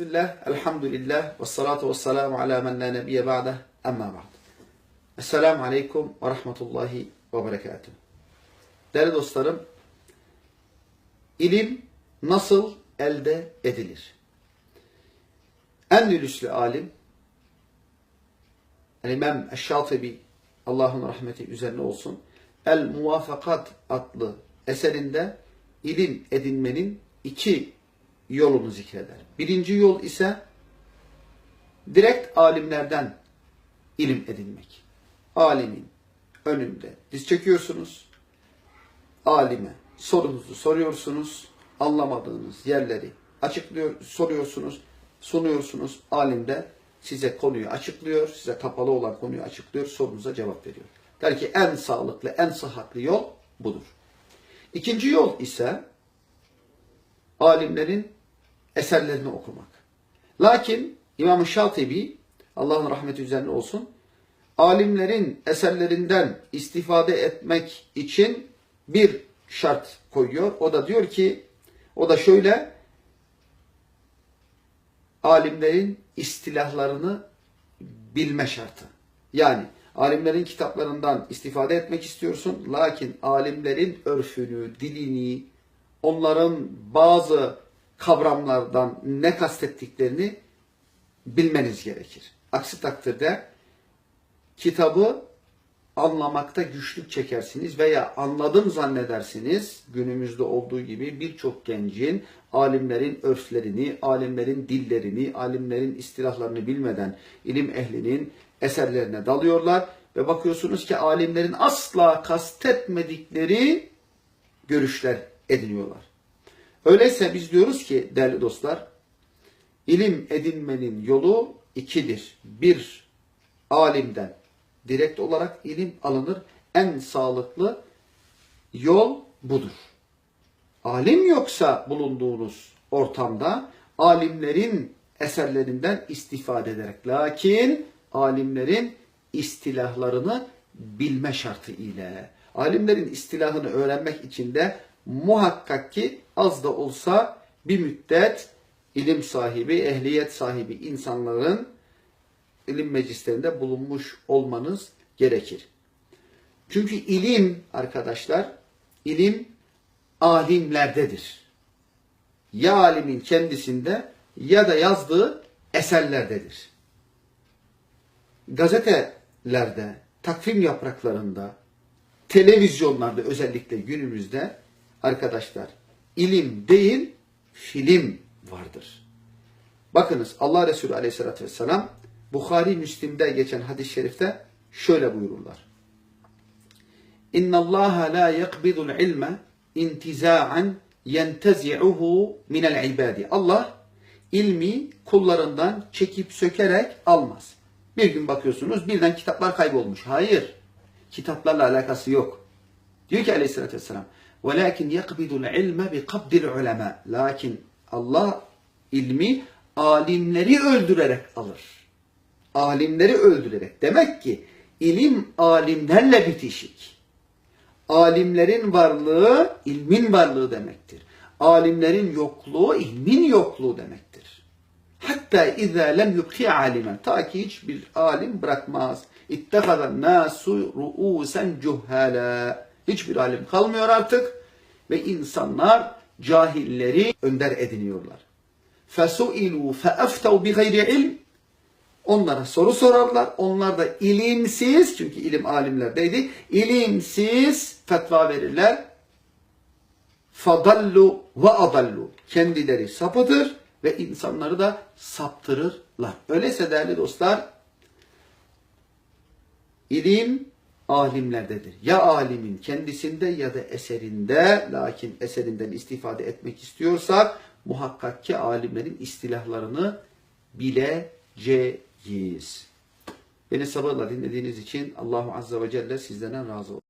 Bismillah, elhamdülillah, ve salatu ve selamu ala men la nebiye ba'deh, emma ba'd. Esselamu aleyküm ve rahmetullahi ve berekatuhu. Değerli dostlarım, ilim nasıl elde edilir? Endülüslü alim, El-İmam Eşşatibi, Allah'ın rahmeti üzerine olsun, El-Muvafakat adlı eserinde ilim edinmenin iki yolunu zikreder. Birinci yol ise direkt alimlerden ilim edinmek. Alimin önünde diz çekiyorsunuz. Alime sorunuzu soruyorsunuz. Anlamadığınız yerleri açıklıyor, soruyorsunuz, sunuyorsunuz. Alim de size konuyu açıklıyor, size kapalı olan konuyu açıklıyor, sorunuza cevap veriyor. Der ki en sağlıklı, en sıhhatli yol budur. İkinci yol ise alimlerin eserlerini okumak. Lakin İmam-ı Şatibi, Allah'ın rahmeti üzerine olsun, alimlerin eserlerinden istifade etmek için bir şart koyuyor. O da diyor ki, o da şöyle, alimlerin istilahlarını bilme şartı. Yani alimlerin kitaplarından istifade etmek istiyorsun. Lakin alimlerin örfünü, dilini, onların bazı kavramlardan ne kastettiklerini bilmeniz gerekir. Aksi takdirde kitabı anlamakta güçlük çekersiniz veya anladım zannedersiniz. Günümüzde olduğu gibi birçok gencin alimlerin örflerini, alimlerin dillerini, alimlerin istilahlarını bilmeden ilim ehlinin eserlerine dalıyorlar ve bakıyorsunuz ki alimlerin asla kastetmedikleri görüşler ediniyorlar. Öyleyse biz diyoruz ki değerli dostlar, ilim edinmenin yolu ikidir. Bir, alimden direkt olarak ilim alınır. En sağlıklı yol budur. Alim yoksa bulunduğunuz ortamda alimlerin eserlerinden istifade ederek lakin alimlerin istilahlarını bilme şartı ile alimlerin istilahını öğrenmek için de muhakkak ki az da olsa bir müddet ilim sahibi, ehliyet sahibi insanların ilim meclislerinde bulunmuş olmanız gerekir. Çünkü ilim arkadaşlar, ilim alimlerdedir. Ya alimin kendisinde ya da yazdığı eserlerdedir. Gazetelerde, takvim yapraklarında, televizyonlarda özellikle günümüzde arkadaşlar ilim değil film vardır. Bakınız Allah Resulü aleyhissalatü vesselam Bukhari Müslim'de geçen hadis-i şerifte şöyle buyururlar. İnna Allah la yakbidul ilme intiza'an yentezi'uhu minel ibadi. Allah ilmi kullarından çekip sökerek almaz. Bir gün bakıyorsunuz birden kitaplar kaybolmuş. Hayır. Kitaplarla alakası yok. Diyor ki aleyhissalatü vesselam وَلَكِنْ يَقْبِدُ الْعِلْمَ بِقَبْدِ الْعُلَمَا Lakin Allah ilmi alimleri öldürerek alır. Alimleri öldürerek. Demek ki ilim alimlerle bitişik. Alimlerin varlığı ilmin varlığı demektir. Alimlerin yokluğu ilmin yokluğu demektir. Hatta izâ lem yubki alimen. Ta ki hiçbir alim bırakmaz. İttehadan nasu ru'usen cuhala. Hiçbir alim kalmıyor artık ve insanlar cahilleri önder ediniyorlar. فَسُئِلُوا فَأَفْتَوْا بِغَيْرِ ilm Onlara soru sorarlar. Onlar da ilimsiz, çünkü ilim alimlerdeydi, ilimsiz fetva verirler. فَضَلُّوا وَأَضَلُّوا Kendileri sapıdır ve insanları da saptırırlar. Öyleyse değerli dostlar, ilim alimlerdedir. Ya alimin kendisinde ya da eserinde, lakin eserinden istifade etmek istiyorsak muhakkak ki alimlerin istilahlarını bileceğiz. Beni sabırla dinlediğiniz için Allahu Azze ve Celle sizlerden razı olsun.